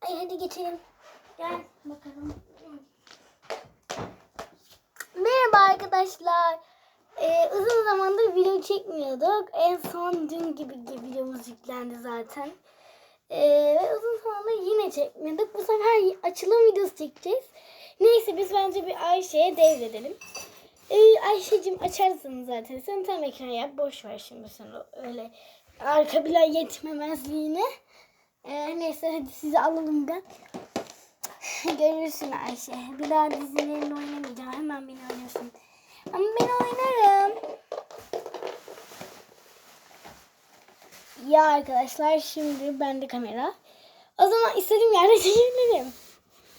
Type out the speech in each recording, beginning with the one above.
Ay hadi geçelim. Gel bakalım. Merhaba arkadaşlar. Ee, uzun zamandır video çekmiyorduk. En son dün gibi videomuz yüklendi zaten. Ee, ve uzun zamandır yine çekmiyorduk. Bu sefer açılım videosu çekeceğiz. Neyse biz bence bir Ayşe'ye devredelim. Ee, Ayşe'cim açarsın zaten. Sen tam ekran yap. Boş ver şimdi sen öyle arka plan yetmemezliğine. Ee, neyse hadi sizi alalım ben. Görürsün Ayşe. Bir daha dizilerini oynamayacağım. Hemen beni oynuyorsun. Ama ben oynarım. Ya arkadaşlar şimdi bende kamera. O zaman istediğim yerde çekebilirim.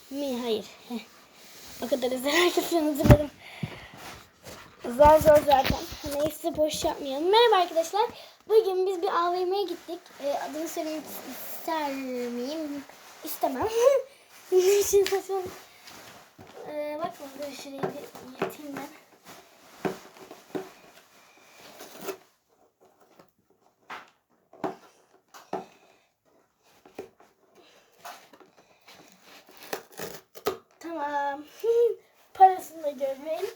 Mi? Hayır. O kadar özel arkadaşlar hazırladım. Zor zor zaten. Neyse boş yapmayalım. Merhaba arkadaşlar. Bugün biz bir AVM'ye gittik. Ee, adını söylemek ister miyim? İstemem. Şimdi saçma. Ee, bakma dur şurayı bir yatayım ben. Tamam. Parasını da görmeyin.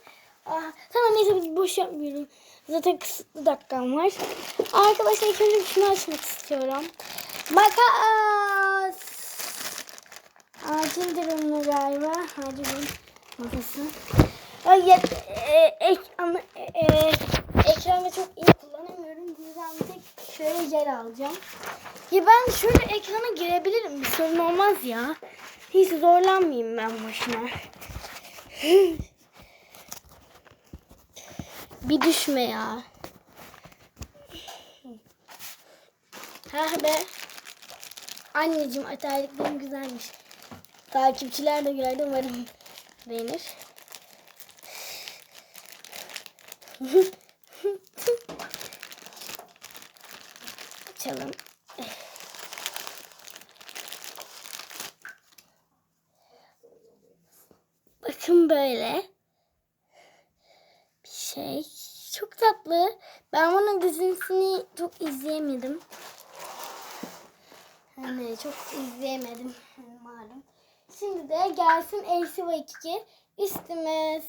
Ah, tamam neyse biz boş yapmıyorum. Zaten kısıtlı dakikam var. Arkadaşlar ilk önce şunu açmak istiyorum. Makas. Acil durumlu galiba. Acil durum makası. Ay, ya, e, ek, ama e, e, ekranı çok iyi kullanamıyorum. Bu yüzden bir tek şöyle yer alacağım. Ya ben şöyle ekrana girebilirim. Bir sorun olmaz ya. Hiç zorlanmayayım ben boşuna. Bir düşme ya. Ha be. Anneciğim atarlıklarım güzelmiş. Takipçiler de gördü umarım beğenir. Açalım. Bakın böyle. Bir şey. Çok tatlı. Ben bunun dizisini çok izleyemedim. Hani çok izleyemedim malum. Şimdi de gelsin LCV 2 üstümüz.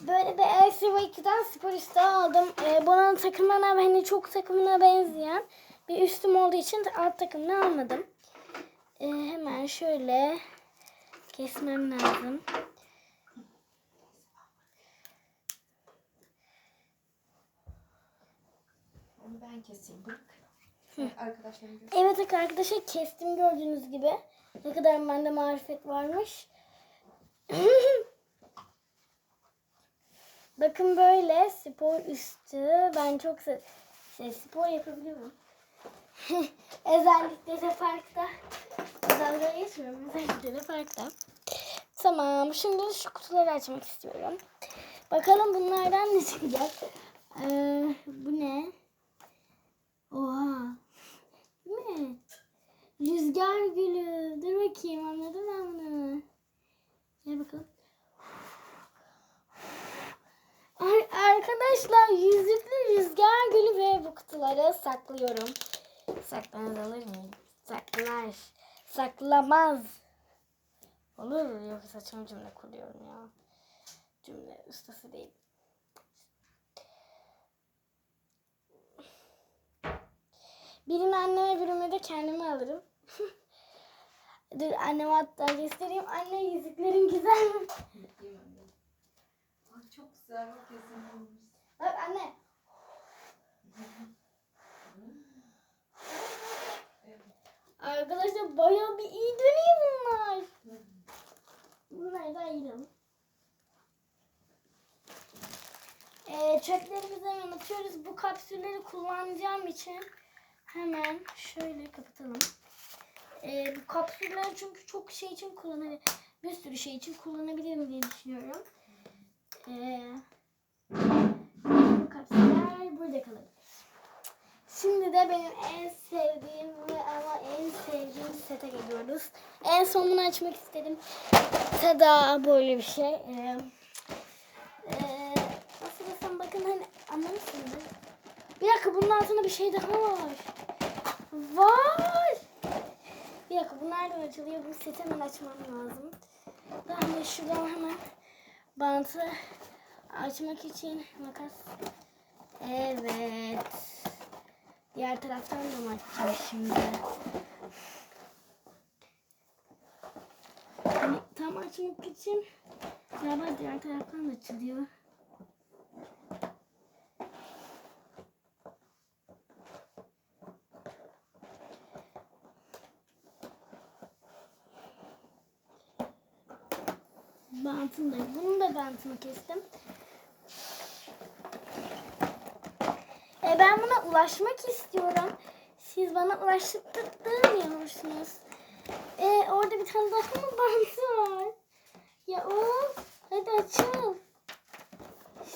Böyle bir LCV 2'den spor üstü aldım. Ee, bunun takımına hani çok takımına benzeyen bir üstüm olduğu için alt takımını almadım. Ee, hemen şöyle kesmem lazım. Ben keseyim. Bırak. Arkadaşlarım. Evet arkadaşlar kestim gördüğünüz gibi. Ne kadar bende marifet varmış. Bakın böyle spor üstü. Ben çok se şey, spor yapabiliyorum. Özellikle de parkta. Dalga geçmiyorum. Özellikle de parkta. Tamam. Şimdi şu kutuları açmak istiyorum. Bakalım bunlardan ne çıkacak. Ee, bu ne? Oha. Rüzgar gülü. Dur bakayım anladım ben bunu. Gel bakalım. Ar- arkadaşlar yüzüklü rüzgar gülü ve bu kutuları saklıyorum. Saklanır alır mıyım? Saklar. Saklamaz. Olur yoksa saçma cümle kuruyorum ya. Cümle ustası değil. Birini anneme birini de kendime alırım. Dur anneme hatta göstereyim. Anne yüzüklerim güzel mi? Ay çok güzel. Bak kesin Bak anne. Arkadaşlar bayağı bir iyi dönüyor bunlar. Bunları da ayıralım. Ee, çöplerimizi atıyoruz. Bu kapsülleri kullanacağım için hemen şöyle kapatalım. Kapsülleri çünkü çok şey için kullanabilirim. Bir sürü şey için kullanabilirim diye düşünüyorum. Ee, kapsüller burada kalabilir. Şimdi de benim en sevdiğim ve ama en sevdiğim sete geliyoruz. En son bunu açmak istedim. Tada böyle bir şey. Ee, ee, nasıl desem bakın hani anlamışsınız. Bir dakika bunun altında bir şey daha var. Var. Bir dakika bu nereden açılıyor? Bu seti hemen açmam lazım. Ben de şuradan hemen bantı açmak için makas. Evet. Diğer taraftan da mı açacağım şimdi? Hani tam açmak için galiba diğer taraftan da açılıyor. Bantını da, bantını kestim. E ben buna ulaşmak istiyorum. Siz bana ulaştırmıyorsunuz. E orada bir tane daha mı bantı var? Ya of, hadi açıl.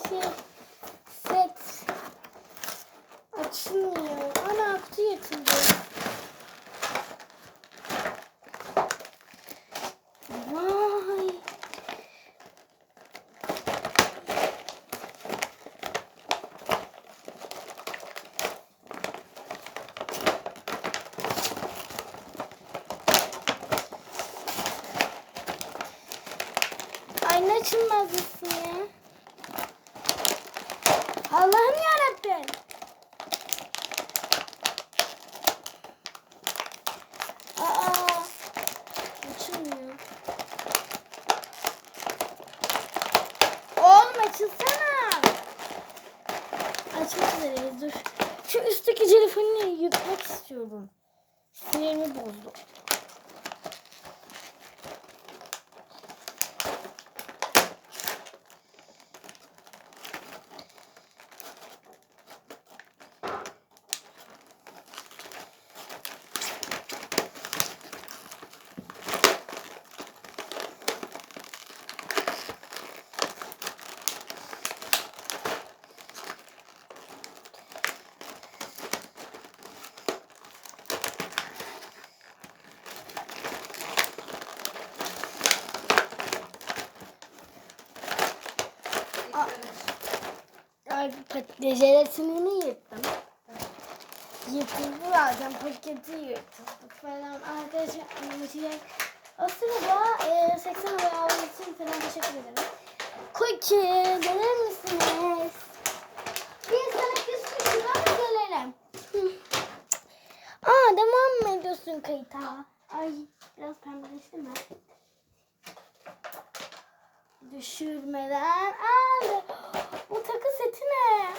Şey, set. Açılmıyor. Ana kutu yırtıldı. Vay. Ay ne açılmaz mısın ya? Allah'ım yarabbim. Aa, açılmıyor. Oğlum açılsana. Açmak üzereyiz dur. Şu üstteki telefonu yutmak istiyorum. Sinirimi bozdu. Aa. Pat- jelatinini yırttım. Yırtıldı zaten paketi yırtıldı falan. Arkadaşlar anlatacak. O sırada e, 80 lira için falan teşekkür ederim. Cookie gelir misiniz? Bir sana küçük şuradan gelelim. Aa devam mı ediyorsun kayıta? Ay biraz pembeleşti mi? Düşürmeden aldı. Bu takı seti ne?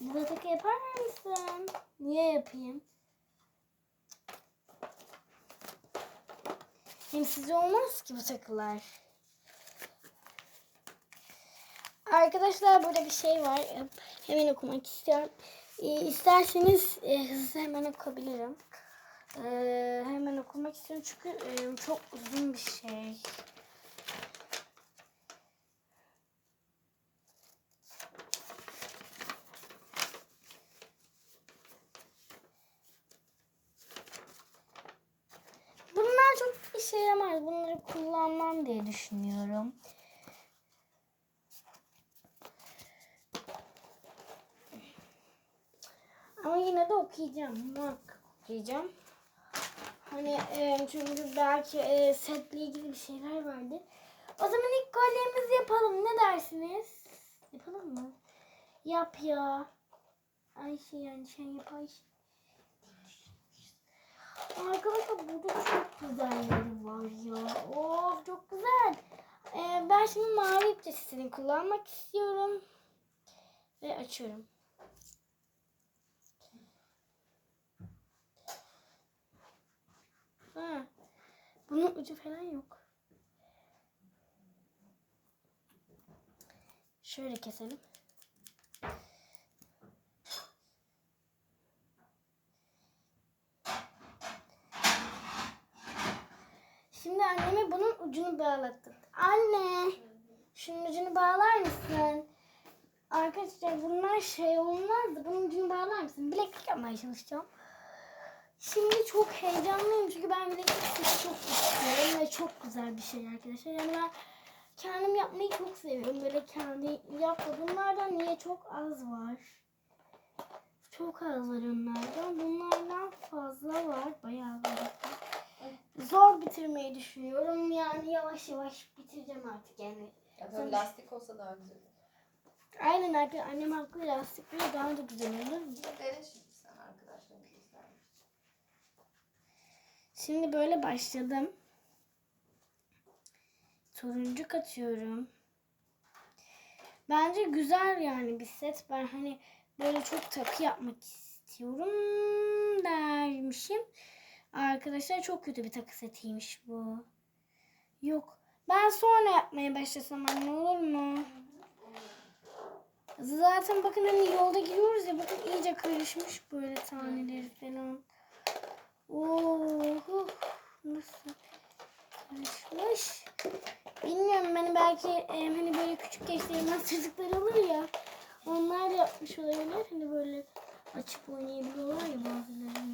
Bu takı yapar mısın? Niye yapayım? Hem size olmaz ki bu takılar. Arkadaşlar burada bir şey var. Hemen okumak istiyorum. Ee, isterseniz e, hızlı hemen okuyabilirim. Ee, hemen okumak istiyorum çünkü e, çok uzun bir şey. Bunlar çok yaramaz. Bunları kullanmam diye düşünüyorum. Ama yine de okuyacağım. Muhakkak okuyacağım. Hani e, çünkü belki e, setle ilgili bir şeyler vardı. O zaman ilk kolyemizi yapalım. Ne dersiniz? Yapalım mı? Yap ya. Ayşe yani şey yap Ayşe. Arkadaşlar burada da çok güzelleri var ya. Of çok güzel. Ee, ben şimdi mavi ip çeşitini kullanmak istiyorum. Ve açıyorum. Ha. Bunun ucu falan yok. Şöyle keselim. Şimdi anneme bunun ucunu bağlattım. Anne, şunun ucunu bağlar mısın? Arkadaşlar bunlar şey olmazdı. Bunun ucunu bağlar mısın? Bileklik yapmaya çalışacağım. Şimdi çok heyecanlıyım çünkü ben bileklik seti çok istiyorum ve çok güzel bir şey arkadaşlar. Yani ben kendim yapmayı çok seviyorum. Böyle kendi yapma. Niye çok az var? Çok az var onlardan. Bunlardan fazla var. Bayağı var. Zor bitirmeyi düşünüyorum. Yani yavaş yavaş bitireceğim artık yani. Ya böyle lastik olsa daha güzel olur. Aynen arkadaşlar annem haklı lastikleri daha da güzel olur. Dene şimdi sen arkadaşlarına göster. Şimdi böyle başladım. Turuncu katıyorum. Bence güzel yani bir set. Ben hani böyle çok takı yapmak istiyorum dermişim. Arkadaşlar çok kötü bir takı setiymiş bu. Yok. Ben sonra yapmaya başlasam anne olur mu? Zaten bakın hani yolda gidiyoruz ya bakın iyice karışmış böyle taneleri falan. Oo, nasıl karışmış? Bilmiyorum hani belki e, hani böyle küçük gençlerimden çocuklar olur ya. Onlar da yapmış olabilir. Hani böyle açıp oynayabiliyorlar ya bazıları.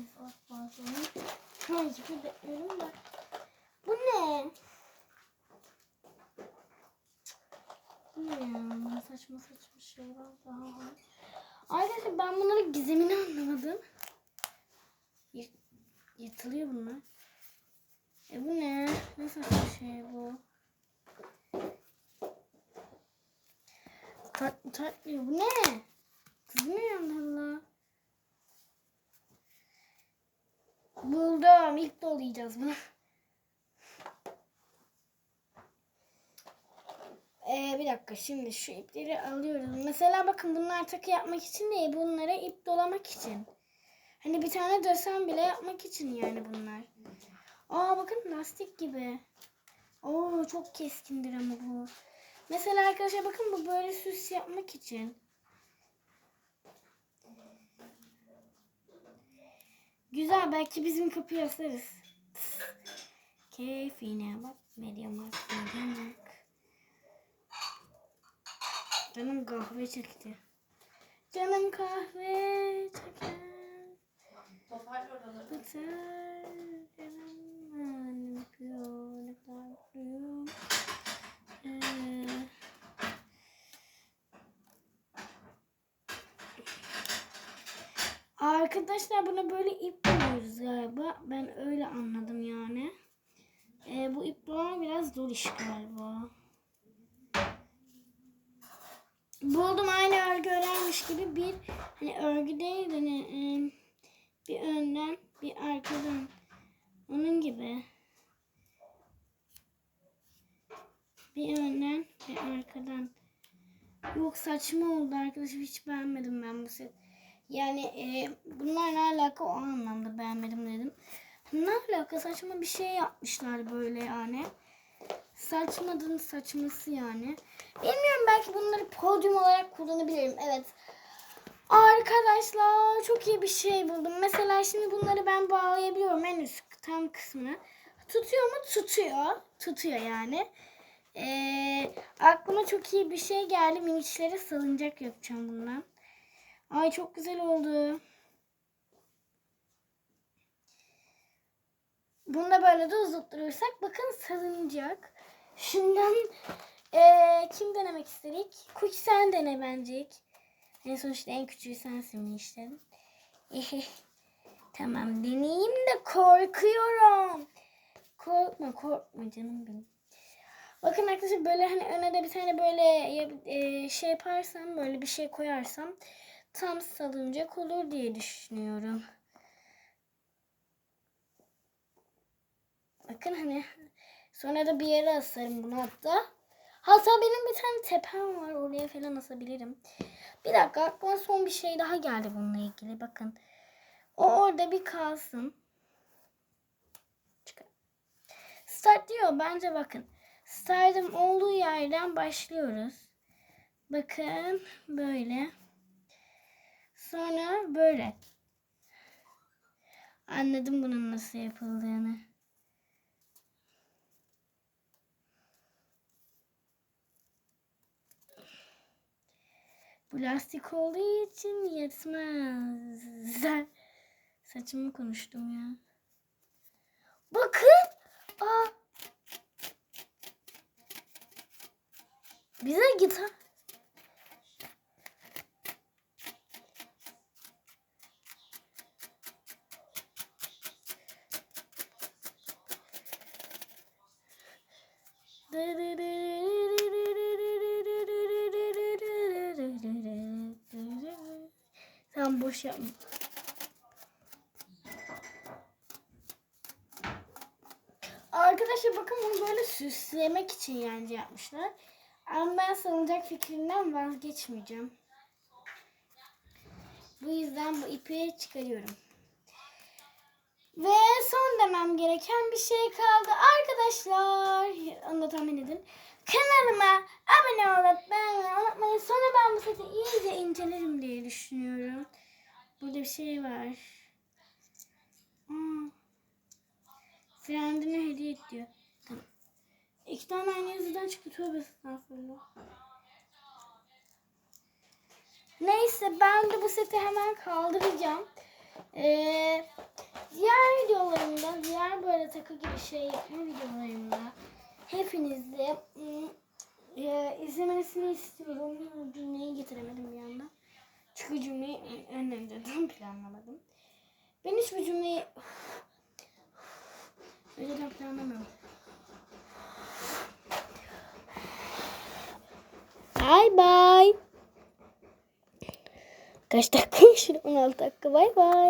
Bazıları. Gibi bekliyorum da. Bu ne? Ne? Saçma saçma şeyler daha. Arkadaşlar ben bunların gizemini anlamadım. Yırt- yırtılıyor bunlar. E bu ne? Ne saçma şey bu? Tatlı tatlı bu ne? Kızmıyorum valla. Buldum. İlk dolayacağız bunu. Ee, bir dakika şimdi şu ipleri alıyoruz. Mesela bakın bunlar takı yapmak için değil. Bunlara ip dolamak için. Hani bir tane desen bile yapmak için yani bunlar. Aa bakın lastik gibi. Oo çok keskindir ama bu. Mesela arkadaşlar bakın bu böyle süs yapmak için. Güzel belki bizim kapıyı asarız. Keyfine bak. Meryem aslında bak. Canım kahve çekti. Canım kahve çeker. Toparla oraları. Biter canım annem yapıyor ne kadar mutluyum. Ee, Arkadaşlar buna böyle ip buluyoruz galiba. Ben öyle anladım yani. Ee, bu ip bulama biraz zor iş galiba. Buldum aynı örgü örermiş gibi bir hani örgü değil de hani, e, bir önden bir arkadan onun gibi. Bir önden bir arkadan. Yok saçma oldu arkadaşım hiç beğenmedim ben bu set. Yani e, bunlarla alaka o anlamda beğenmedim dedim. Ne alaka saçma bir şey yapmışlar böyle yani. Saçmadın saçması yani. Bilmiyorum belki bunları podyum olarak kullanabilirim. Evet. Arkadaşlar çok iyi bir şey buldum. Mesela şimdi bunları ben bağlayabiliyorum en üst tam kısmına. Tutuyor mu? Tutuyor. Tutuyor yani. Ee, aklıma çok iyi bir şey geldi. Minişlere salıncak yapacağım bundan. Ay çok güzel oldu. Bunu da böyle de uzatırırsak bakın salıncak. Şundan eee, kim denemek istedik? Kuş sen dene bence. En sonuçta en küçüğü sensin işte. tamam deneyeyim de korkuyorum. Korkma korkma canım benim. Bakın arkadaşlar böyle hani öne de bir tane böyle e, şey yaparsam böyle bir şey koyarsam tam salıncak olur diye düşünüyorum. Bakın hani sonra da bir yere asarım bunu hatta. Hatta benim bir tane tepem var oraya falan asabilirim. Bir dakika aklıma son bir şey daha geldi bununla ilgili bakın. O orada bir kalsın. Start diyor bence bakın. Start'ın olduğu yerden başlıyoruz. Bakın böyle. Böyle. Anladım bunun nasıl yapıldığını. Bu lastik olduğu için yetmez. Saçımı konuştum ya. Bakın. Aa. Bize gitar. Boş yapma. Arkadaşlar bakın bunu böyle süslemek için yani yapmışlar. Ama ben salıncak fikrinden vazgeçmeyeceğim. Bu yüzden bu ipi çıkarıyorum. Ve son demem gereken bir şey kaldı. Arkadaşlar onu da tahmin edin. Kanalıma abone olup beğenmeyi unutmayın. Sonra ben bu seti iyice incelerim diye düşünüyorum. Burada bir şey var. Friendine hediye et diyor. Tamam. İki tane aynı yazıdan çıktı. Tövbe estağfurullah. Neyse ben de bu seti hemen kaldıracağım. Ee, diğer videolarımda, diğer böyle takı gibi şey yapma videolarımda hepinizle ım, e, izlemesini istiyorum. Cümleyi getiremedim bir anda. Çünkü cümleyi ön- önlemledim, planlamadım. Ben hiçbir cümleyi önceden planlamıyorum. Bye bye. Kaç dakika? 16 dakika. Bay bay.